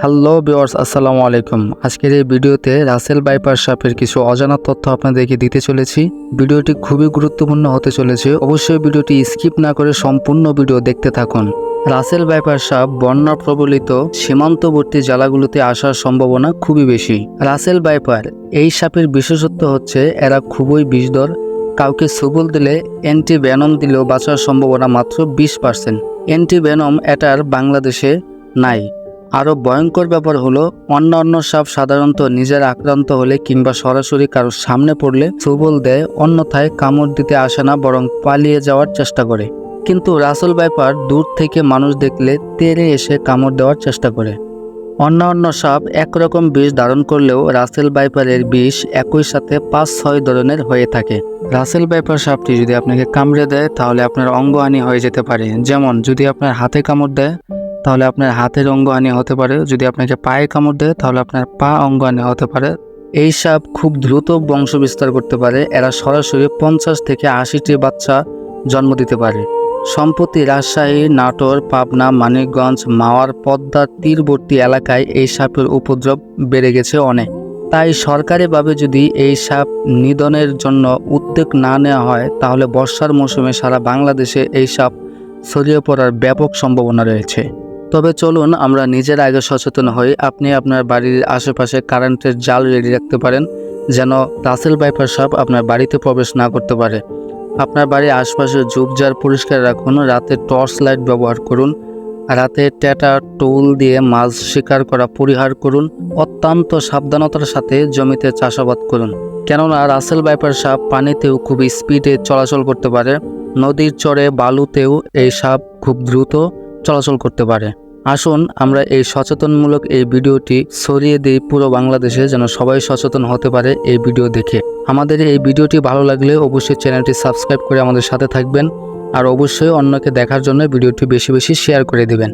Hello বিওয়ার্স আসসালামু আলাইকুম। আজকের এই ভিডিওতে রাসেল বাইপার সাপের কিছু অজানা তথ্য আপনাদেরকে দিতে চলেছি। ভিডিওটি খুবই গুরুত্বপূর্ণ হতে চলেছে। অবশ্যই ভিডিওটি স্কিপ না করে সম্পূর্ণ ভিডিও দেখতে থাকুন। রাসেল বাইপার সাপ বন্যা প্রবলিত সীমান্তবর্তী জেলাগুলোতে আসার সম্ভাবনা খুবই বেশি। রাসেল বাইপার এই সাপের বিশেষত্ব হচ্ছে এরা খুবই বিষধর। কাউকে সুবল দিলে অ্যান্টি ভ্যানম দিলেও বাঁচার সম্ভাবনা মাত্র বিশ পার্সেন্ট অ্যান্টি ভ্যানম এটার বাংলাদেশে নাই। আরও ভয়ঙ্কর ব্যাপার হলো, অন্যান্য সাপ সাধারণত নিজের আক্রান্ত হলে কিংবা সরাসরি কারোর সামনে পড়লে সুবল দেয়, অন্যথায় কামড় দিতে আসে না, বরং পালিয়ে যাওয়ার চেষ্টা করে। কিন্তু রাসেল বাইপার দূর থেকে মানুষ দেখলে তেরে এসে কামড় দেওয়ার চেষ্টা করে। অন্যান্য সাপ একরকম বিষ ধারণ করলেও রাসেল বাইপারের বিষ একই সাথে পাঁচ ছয় ধরনের হয়ে থাকে। রাসেল বাইপার সাপটি যদি আপনাকে কামড়ে দেয়, তাহলে আপনার অঙ্গহানি হয়ে যেতে পারে। যেমন, যদি আপনার হাতে কামড় দেয় তাহলে আপনার হাতের অঙ্গহানি হতে পারে। যদি আপনাকে পায়ে কামড় দেয়, তাহলে আপনার পা অঙ্গহানি হতে পারে। এই সাপ খুব দ্রুত বংশ বিস্তার করতে পারে। এরা সরাসরি পঞ্চাশ থেকে আশিটি বাচ্চা জন্ম দিতে পারে। সম্প্রতি রাজশাহী, নাটোর, পাবনা, মানিকগঞ্জ, মাওয়ার পদ্মার তীরবর্তী এলাকায় এই সাপের উপদ্রব বেড়ে গেছে অনেক। তাই সরকারিভাবে যদি এই সাপ নিধনের জন্য উদ্যোগ না নেওয়া হয়, তাহলে বর্ষার মৌসুমে সারা বাংলাদেশে এই সাপ ছড়িয়ে পড়ার ব্যাপক সম্ভাবনা রয়েছে। তবে চলুন আমরা নিজের আগে সচেতন হই। আপনি আপনার বাড়ির আশেপাশে কারেন্টের জাল রেডি রাখতে পারেন, যেন রাসেল বাইপার সাপ আপনার বাড়িতে প্রবেশ না করতে পারে। আপনার বাড়ির আশপাশে ঝোপঝাড় পরিষ্কার রাখুন, রাতে টর্চ লাইট ব্যবহার করুন, রাতে ট্যাটা টুল দিয়ে মাছ শিকার করা পরিহার করুন, অত্যন্ত সাবধানতার সাথে জমিতে চাষাবাদ করুন। কেননা রাসেল বাইপার সাপ পানিতেও খুব স্পিডে চলাচল করতে পারে, নদীর চরে বালুতেও এই সাপ খুব দ্রুত চলাচল করতে পারে। আসুন, আমরা এই সচেতনমূলক এই ভিডিওটি ছড়িয়ে দিই পুরো বাংলাদেশে যেন সবাই সচেতন হতে পারে এই ভিডিও দেখে। আমাদের এই ভিডিওটি ভালো লাগলে অবশ্যই চ্যানেলটি সাবস্ক্রাইব করে আমাদের সাথে থাকবেন আর অবশ্যই অন্যকে দেখার জন্য ভিডিওটি বেশি বেশি শেয়ার করে দিবেন।